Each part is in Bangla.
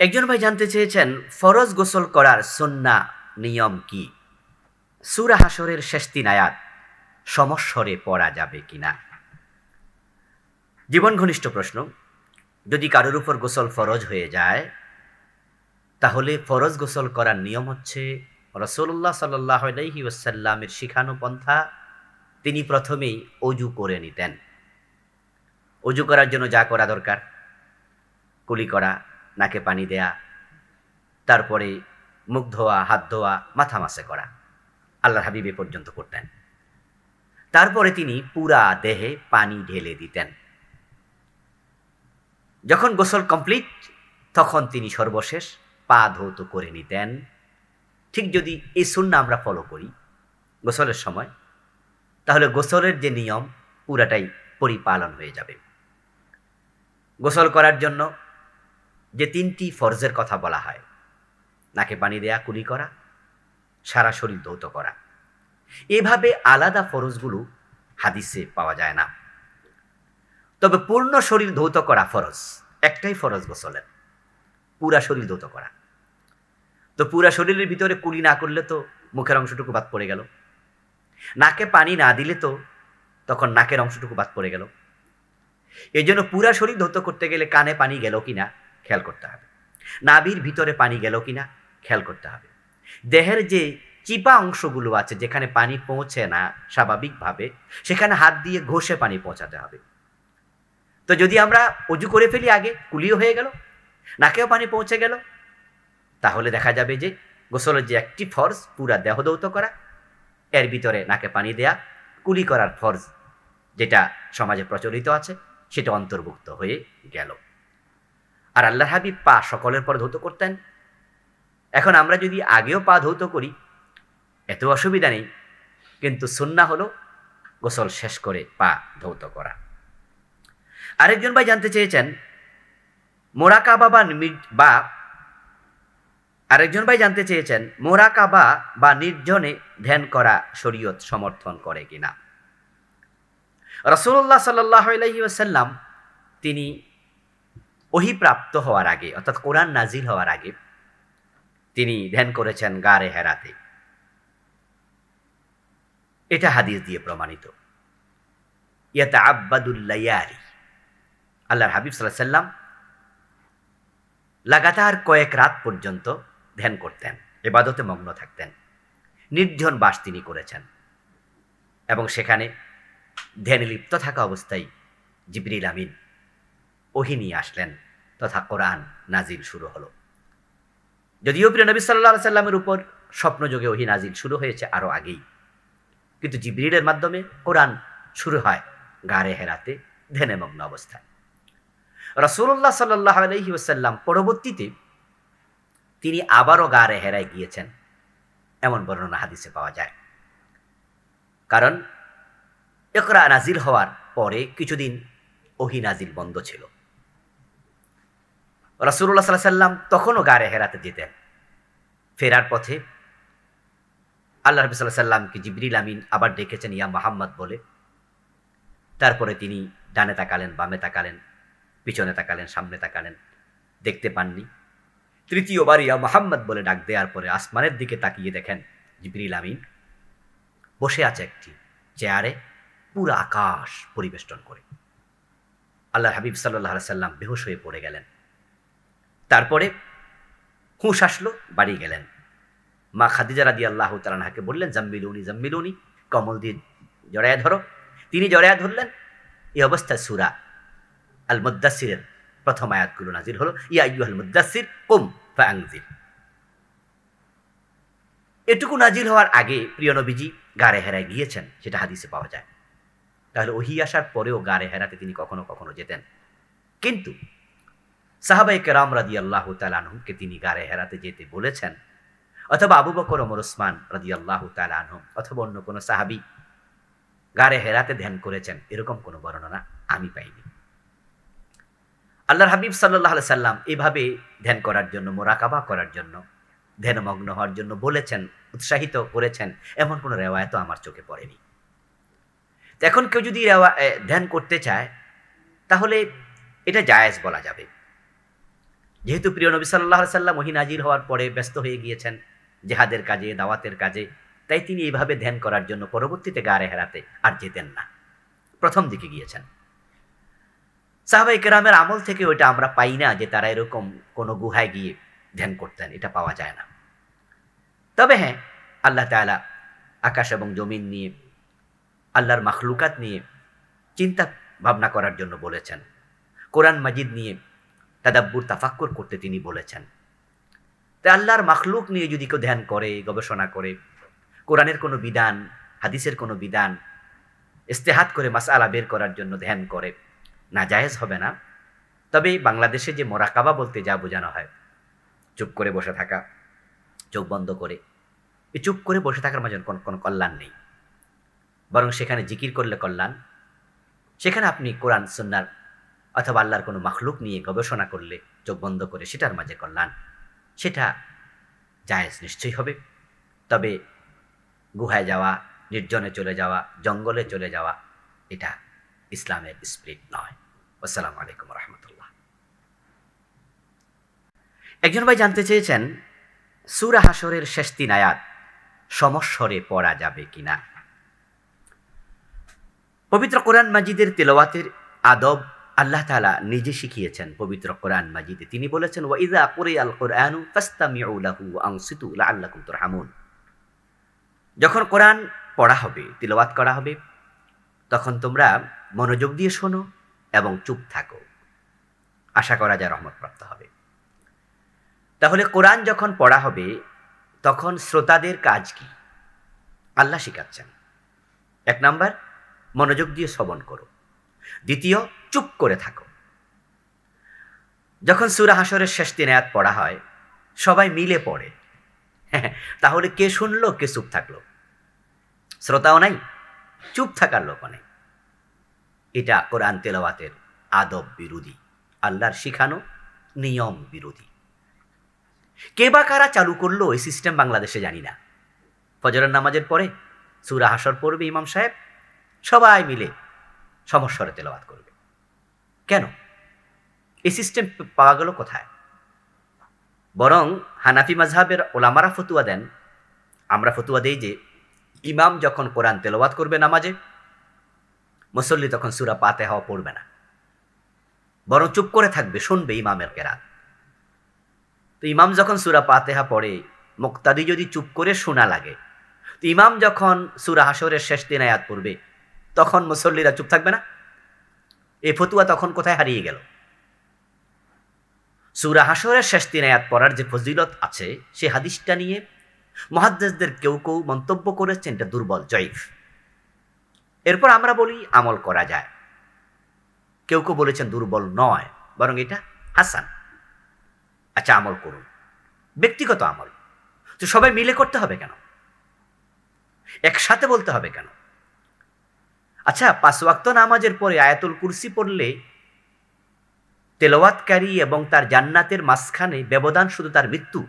একজন ভাই জানতে চেয়েছেন, ফরজ গোসল করার সন্না নিয়ম কি? সুরা হাসরের শেষ তিন আয়াত, সমস্বরে পড়া যাবে কিনা? জীবন ঘনিষ্ঠ প্রশ্ন। যদি কারোর উপর গোসল ফরজ হয়ে যায়, তাহলে ফরজ গোসল করার নিয়ম হচ্ছে রসুল্লাহ সাল্লাহ ওসাল্লামের শিখানো পন্থা তিনি প্রথমেই অজু করে নিতেন। অজু করার জন্য যা করা দরকার, কুলি করা নাকে পানি দেয়া, তারপরে মুখ ধোয়া, হাত ধোয়া, মাথা মাসে করা। আল্লাহ এ পর্যন্ত করতেন। তারপরে তিনি পুরা দেহে পানি ঢেলে দিতেন। যখন গোসল কমপ্লিট, তখন তিনি সর্বশেষ পা ধৌত করে নিতেন। ঠিক যদি এই শূন্য আমরা ফলো করি গোসলের সময়, তাহলে গোসলের যে নিয়ম, পুরাটাই পরিপালন হয়ে যাবে। গোসল করার জন্য যে তিনটি ফরজের কথা বলা হয়। নাকে পানি দেয়া, কুলি করা, সারা শরীর ধৌত করা। এভাবে আলাদা ফরজগুলো হাদিসে পাওয়া যায় না। তবে পূর্ণ শরীর ধৌত করা ফরজ, একটাই ফরজ গোসলের। পুরা শরীর ধৌত করা। তো পুরা শরীরের ভিতরে কুলি না করলে তো মুখের অংশটুকু বাদ পড়ে গেল। নাকে পানি না দিলে তো তখন নাকের অংশটুকু বাদ পড়ে গেল। এই জন্য পুরা শরীর ধৌত করতে গেলে কানে পানি গেল কিনা খেয়াল করতে হবে। নাভির ভিতরে পানি গেল কিনা খেয়াল করতে হবে। দেহের যে চিপা অংশগুলো আছে, যেখানে পানি পৌঁছে না স্বাভাবিকভাবে, সেখানে হাত দিয়ে ঘষে পানি পৌঁছাতে হবে। তো যদি আমরা অজু করে ফেলি আগে, কুলিও হয়ে গেল, নাকেও পানি পৌঁছে গেল, তাহলে দেখা যাবে যে গোসলের যে একটি ফর্জ, পুরা দেহ দৌত করা, এর ভিতরে নাকে পানি দেয়া, কুলি করার ফর্জ যেটা সমাজে প্রচলিত আছে, সেটা অন্তর্ভুক্ত হয়ে গেল। আর আল্লাহ হাবিব পা সকলের পর ধৌত করতেন। এখন আমরা যদি আগেও পা ধৌত করি, এত অসুবিধা নেই। কিন্তু সুন্না হলো গোসল শেষ করে পা ধৌত করা। আরেকজন ভাই জানতে চেয়েছেন, মোরাকাবা বা বা আরেকজন ভাই জানতে চেয়েছেন, মোরাকাবা বা নির্জনে ধ্যান করা শরীয়ত সমর্থন করে কিনা। রসুল্লাহ সাল্লাহ আলহিউসাল্লাম তিনি ওহিপ্রাপ্ত হওয়ার আগে, অর্থাৎ কোরআন নাজিল হওয়ার আগে, তিনি ধ্যান করেছেন গারে হেরাতে। এটা হাদিস দিয়ে প্রমাণিত। ইয়াতা আব্বাদুল্লাইয়ারি আল্লাহর হাবিব সাল্লাহ সাল্লাম লাগাতার কয়েক রাত পর্যন্ত ধ্যান করতেন, এবাদতে মগ্ন থাকতেন। নির্জন বাস তিনি করেছেন। এবং সেখানে ধ্যানে লিপ্ত থাকা অবস্থায় জিবরিল আমিন ওহি নিয়ে আসলেন। তথা কোরআন নাজিল শুরু হলো। যদিও প্রিয় নবী সাল্লাহ সাল্লামের উপর স্বপ্নযোগে ওহি নাজিল শুরু হয়েছে আরও আগেই। কিন্তু জিবরিলের মাধ্যমে কোরআন শুরু হয় গাড়ে হেরাতে ধ্যানে মগ্ন অবস্থায় রসুল্লাহ সাল্লাহ আলহি পরবর্তীতে তিনি আবারও গাড়ে হেরায় গিয়েছেন। এমন বর্ণনা হাদিসে পাওয়া যায়। কারণ একরা নাজিল হওয়ার পরে কিছুদিন ওহি নাজিল বন্ধ ছিল। রসুল্লাহ সাল্লাহ সাল্লাম তখনও গাড়ে হেরাতে যেতেন। ফেরার পথে আল্লাহ রবি সাল্লাহ সাল্লামকে জিবরিল আমিন আবার ডেকেছেন, ইয়া মাহাম্মদ বলে। তারপরে তিনি ডানে তাকালেন, বামে তাকালেন, পিছনে তাকালেন, সামনে তাকালেন, দেখতে পাননি। তৃতীয়বার ইয়া মোহাম্মদ বলে ডাক দেওয়ার পরে আসমানের দিকে তাকিয়ে দেখেন জিবরিল আমিন বসে আছে একটি চেয়ারে, পুরো আকাশ পরিবেষ্টন করে। আল্লাহ হাবিব সাল্লাহ সাল্লাম বেহুশ হয়ে পড়ে গেলেন। তারপরে হুঁশ আসলো, বাড়ি গেলেন। মা খাদিজা রাদি আল্লাহ তালাহাকে বললেন জাম্বিলুনি জাম্বিলুনি কমল দিয়ে জড়ায়া ধরো। তিনি জড়ায়া ধরলেন। এই অবস্থায় সুরা আল মুদাসিরের প্রথম আয়াতগুলো নাজির হলো, ইয়া ইউ আল মুদাসির কুম ফাংজির এটুকু নাজির হওয়ার আগে প্রিয় নবীজি গাড়ে হেরায় গিয়েছেন, সেটা হাদিসে পাওয়া যায়। তাহলে ওহি আসার পরেও গাড়ে হেরাতে তিনি কখনো কখনো যেতেন। কিন্তু সাহাবাই কেরাম রাদি আল্লাহ তালানহমকে তিনি গাড়ে হেরাতে যেতে বলেছেন। অথবা আবু বকর ওমর ওসমান রাদি আল্লাহ তালানহম অথবা অন্য কোনো সাহাবি গাড়ে হেরাতে ধ্যান করেছেন, এরকম কোনো বর্ণনা আমি পাইনি। আল্লাহর হাবিব সাল্লাহ সাল্লাম এভাবে ধ্যান করার জন্য, মোরাকাবা করার জন্য, ধ্যানমগ্ন হওয়ার জন্য বলেছেন, উৎসাহিত করেছেন, এমন কোনো রেওয়ায়ত আমার চোখে পড়েনি। এখন কেউ যদি ধ্যান করতে চায়, তাহলে এটা জায়েজ বলা যাবে। যেহেতু প্রিয় নবী সাল্লাহ সাল্লাম ওহি নাজির হওয়ার পরে ব্যস্ত হয়ে গিয়েছেন জেহাদের কাজে, দাওয়াতের কাজে, তাই তিনি এইভাবে ধ্যান করার জন্য পরবর্তীতে গাড়ে হেরাতে আর যেতেন না। প্রথম দিকে গিয়েছেন। সাহাবাই কেরামের আমল থেকে ওইটা আমরা পাই না যে তারা এরকম কোনো গুহায় গিয়ে ধ্যান করতেন, এটা পাওয়া যায় না। তবে হ্যাঁ আল্লাহ তালা আকাশ এবং জমিন নিয়ে আল্লাহর মাখলুকাত নিয়ে চিন্তা ভাবনা করার জন্য বলেছেন। কোরআন মাজিদ নিয়ে তাদাব্বুর তাফাক্কর করতে তিনি বলেছেন। তাই আল্লাহর মাখলুক নিয়ে যদি কেউ ধ্যান করে, গবেষণা করে, কোরআনের কোনো বিধান, হাদিসের কোনো বিধান, ইস্তেহাত করে মাসালা বের করার জন্য ধ্যান করে না জায়েজ হবে না। তবে বাংলাদেশে যে মোরাকাবা বলতে যা বোঝানো হয়, চুপ করে বসে থাকা, চোখ বন্ধ করে, এই চুপ করে বসে থাকার মাঝে কোনো কোনো কল্যাণ নেই। বরং সেখানে জিকির করলে কল্যাণ। সেখানে আপনি কোরআন, সুন্নার অথবা আল্লাহর কোনো মাখলুক নিয়ে গবেষণা করলে চোখ বন্ধ করে সেটার মাঝে কল্যাণ। সেটা জায়েজ নিশ্চয়ই হবে। তবে গুহায় যাওয়া, নির্জনে চলে যাওয়া, জঙ্গলে চলে যাওয়া, এটা ইসলামের স্পিরিট নয়। আসসালামু আলাইকুম রহমতুল্লাহ একজন ভাই জানতে চেয়েছেন, সুরা হাসরের শেষ তিন আয়াত সমস্বরে পড়া যাবে কিনা? পবিত্র কোরআন মাজিদের তেলাওয়াতের আদব আল্লাহ তালা নিজে শিখিয়েছেন পবিত্র কোরআন মাজিদে। তিনি বলেছেন ওয়াইদা কুরে আল কোরআনু ফাস্তামিউ লাহু আনসিতু লাআল্লাকুম যখন কোরআন পড়া হবে, তিলওয়াত করা হবে, তখন তোমরা মনোযোগ দিয়ে শোনো এবং চুপ থাকো। আশা করা যায় রহমতপ্রাপ্ত হবে। তাহলে কোরআন যখন পড়া হবে, তখন শ্রোতাদের কাজ কি? আল্লাহ শিখাচ্ছেন। এক নাম্বার মনোযোগ দিয়ে শ্রবণ করো। দ্বিতীয়, চুপ করে থাকো। যখন সুরা হাসরের শেষ দিন আয়াত পড়া হয়, সবাই মিলে পড়ে। তাহলে কে শুনলো, কে চুপ থাকল? শ্রোতাও নাই, চুপ থাকার লোক নেই। এটা কোরআন তেলাওয়াতের আদব বিরোধী, আল্লাহর শিখানো নিয়ম বিরোধী। কে বা কারা চালু করল, এই সিস্টেম বাংলাদেশে জানি না। ফজরের নামাজের পরে সুরা হাসর পড়বে ইমাম সাহেব সবাই মিলে সমস্বরে তেলাওয়াত করবে। কেন? এই সিস্টেম পাওয়া গেল কোথায়? বরং হানাফি মাজহাবের ওলামারা ফতুয়া দেন। আমরা ফতুয়া দেই যে, ইমাম যখন কোরআন তেলাওয়াত করবে নামাজে, মুসল্লি তখন সুরা পাতে হওয়া পড়বে না। বরং চুপ করে থাকবে, শুনবে ইমামের কেরাত। তো ইমাম যখন সুরা পাতেহা পড়ে, মুক্তাদি যদি চুপ করে শোনা লাগে, তো ইমাম যখন সুরা হাসরের শেষ দিন আয়াত পড়বে তখন মুসল্লিরা চুপ থাকবে না। এই ফতুয়া তখন কোথায় হারিয়ে গেল? সুরা হাসরের শেষ দিন আয়াত পড়ার যে ফজিলত আছে, সে হাদিসটা নিয়ে মহাদ্দেশদের কেউ কেউ মন্তব্য করেছেন, এটা দুর্বল, জয়ীফ। এরপর আমরা বলি, আমল করা যায়। কেউ কেউ বলেছেন দুর্বল নয়, বরং এটা হাসান। আচ্ছা আমল করুন। ব্যক্তিগত আমল। তো সবাই মিলে করতে হবে কেন? একসাথে বলতে হবে কেন? আচ্ছা পাঁচ ওয়াক্ত নামাজের পরে আয়াতুল কুরসি পড়লে তেলাওয়াতকারী এবং তার জান্নাতের মাঝখানে ব্যবধান শুধু তার মৃত্যু?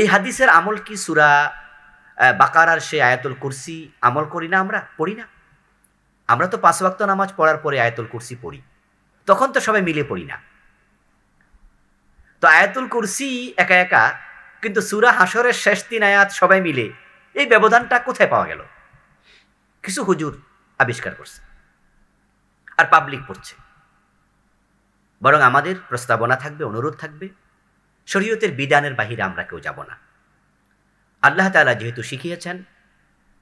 এই হাদিসের আমল কি সুরা বাকারার সে আয়াতুল কুরসি আমল করি না আমরা? পড়ি না। আমরা তো পাঁচ ওয়াক্ত নামাজ পড়ার পরে আয়াতুল কুরসি পড়ি। তখন তো সবাই মিলে পড়ি না। তো আয়াতুল কুরসি একা একা, কিন্তু সুরা হাসরের শেষ তিন আয়াত সবাই মিলে, এই ব্যবধানটা কোথায় পাওয়া গেল? কিছু হুজুর আবিষ্কার করছে। আর পাবলিক পড়ছে। বরং আমাদের প্রস্তাবনা থাকবে, অনুরোধ থাকবে, শরীয়তের বিধানের বাহিরে আমরা কেউ যাব না। আল্লাহ তালা যেহেতু শিখিয়েছেন,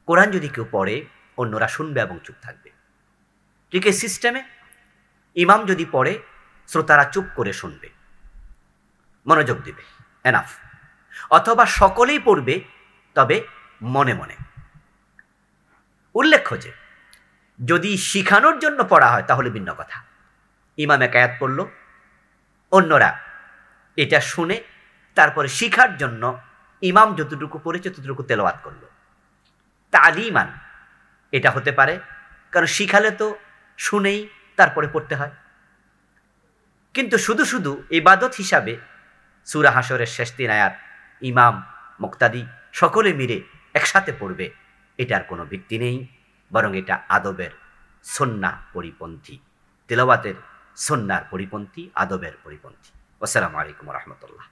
কোরআন যদি কেউ পড়ে, অন্যরা শুনবে এবং চুপ থাকবে। ঠিক এই সিস্টেমে ইমাম যদি পড়ে, শ্রোতারা চুপ করে শুনবে। মনোযোগ দিবে। এনাফ অথবা সকলেই পড়বে, তবে মনে মনে। উল্লেখ্য যে যদি শিখানোর জন্য পড়া হয়, তাহলে ভিন্ন কথা। ইমাম একায়াত পড়ল, অন্যরা এটা শুনে তারপরে শিখার জন্য ইমাম যতটুকু পড়েছে, ততটুকু তেলাওয়াত করল। তালিমান এটা হতে পারে, কারণ শিখালে তো শুনেই তারপরে পড়তে হয়। কিন্তু শুধু শুধু ইবাদত হিসাবে সুরা হাসরের শেষ দিন আয়াত ইমাম, মুক্তাদি সকলে মিলে একসাথে পড়বে, এটার কোনো ভিত্তি নেই। বরং এটা আদবের সন্না পরিপন্থী। তেলাওয়াতের সন্ন্যার পরিপন্থী আদবের পরিপন্থী। আসসালামু আলাইকুম রহমতুল্লাহ।